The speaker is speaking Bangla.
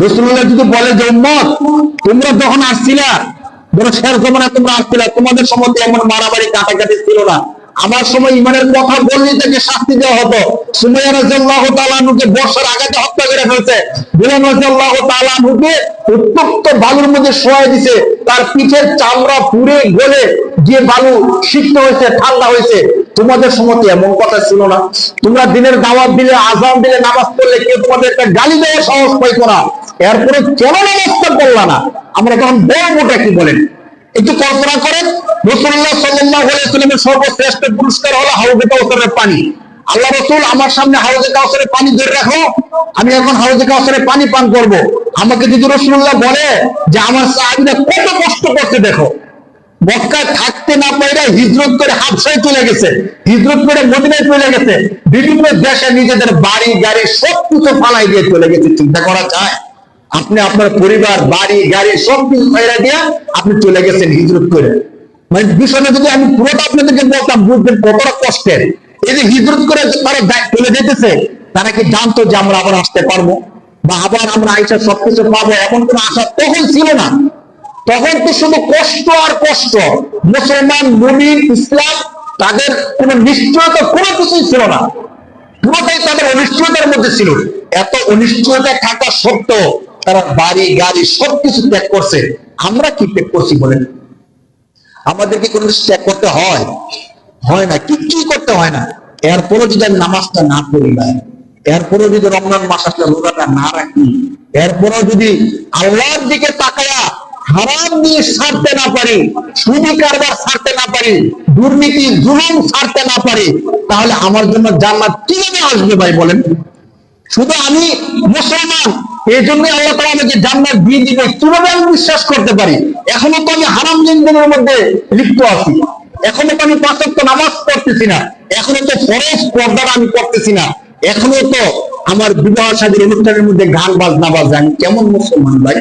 রসুল্লাহ যদি বলে যে, উম্মত, তোমরা যখন আসছিলা বড় শেষ জমানায় তোমরা আসছিলা, তোমাদের সম্বন্ধে এমন মারামারি কাটাকাটি ছিল না। আমার সময় ইমানের কথা বললেই তাকে শাস্তি দেওয়া হতো। সুমাইয়া রাজিয়াল্লাহু তাআলাকে বর্ষার আঘাতে হত্যা করে ফেলছে। বিলাল রাজিয়াল্লাহু তাআলাকে উত্তপ্ত বালুর মধ্যে শোয়া দিছে। তার পিঠের চামড়া পুড়ে গলে গিয়ে বালু সিদ্ধ হয়েছে, ঠান্ডা হয়েছে। তোমাদের সময় এমন কথা ছিল না। তোমরা দিনের দাওয়াত দিলে আজান দিলে, নামাজ পড়লে কেউ তোমাদের একটা গালি দেওয়ার সাহস পাইতো না। এরপরে কেন নামাজটা পড়লা না? আমরা তখন বলবোটা কি বলেন? একটু কল্পনা করেন, রসুল্লাহ সাল্লাহ আলাইসাল্লামের সর্বশ্রেষ্ঠ পুরস্কার হলো হাউজে কাউসারের পানি। আল্লাহ রসুল আমার সামনে হাউজে কাউসারের পানি ধরে রাখো, আমি এখন হাউজে কাউসারের পানি পান করব। আমাকে যদি রসুল্লাহ বলে যে আমার সাহাবিরা কত কষ্ট করতে দেখো। মক্কায় থাকতে না পারে হিজরত করে হাবসায় চলে গেছে, হিজরত করে মদিনায় চলে গেছে, বিভিন্ন দেশে নিজেদের বাড়ি, গাড়ি সব কিছু ফালাই দিয়ে চলে গেছে। চিন্তা করা যায়? আপনি আপনার পরিবার, বাড়ি, গাড়ি সব কিছু ফাইরা দিয়ে আপনি চলে গেছেন হিজরত করে। মানে বিষয়টা যদি আমি পুরোটা আপনাদেরকে বলতাম, বুঝবেন কতটা কষ্টের। এই যে হিজরত করে তারা চলে যেতেছে, তারা কি জানতো যে আমরা আবার আসতে পারব? বা আবার আমরা আইসা সবকিছু পাবো এমন কোন আশা তখন ছিল না। তখন তো শুধু কষ্ট আর কষ্ট। মুসলমান, মুমিন, ইসলাম, তাদের কোনো নিশ্চয়তা, কোনো কিছুই ছিল না। পুরোটাই তাদের অনিশ্চয়তার মধ্যে ছিল। এত অনিশ্চয়তা থাকা সত্ত্বেও তারা বাড়ি, গাড়ি সবকিছু ত্যাগ করছে। আমরা কি ত্যাগ করছি বলেন? আমাদেরকে কোনো কিছু ত্যাগ করতে হয়? হয় না। কিচ্ছুই করতে হয় না? এরপরও যদি আমি নামাজটা না পড়ি ভাই, এরপরও যদি রমজান মাস আসলে রোজাটা না রাখি, এরপরও যদি আল্লাহর দিকে তাকায়া হারাম দিয়ে ছাড়তে না পারি, সুদি কারবার ছাড়তে না পারি, দুর্নীতি, জুলুম ছাড়তে না পারি, তাহলে আমার জন্য জান্নাত কীভাবে আসবে ভাই বলেন? শুধু আমি মুসলমান এই জন্য আল্লাহ তালা আমাকে জান্নাত দিয়ে দিবে, কীভাবে আমি বিশ্বাস করতে পারি? এখনও তো আমি হারাম লেনদেনের মধ্যে লিপ্ত আছি। এখনও তো আমি পাঁচক্ত নামাজ পড়তেছি না। এখনও তো ফরজ পর্দার আমি করতেছি না। এখনও তো আমার বিবাহ সাদীর অনুষ্ঠানের মধ্যে গান বাজনা বাজে। আমি কেমন মুসলমান ভাই?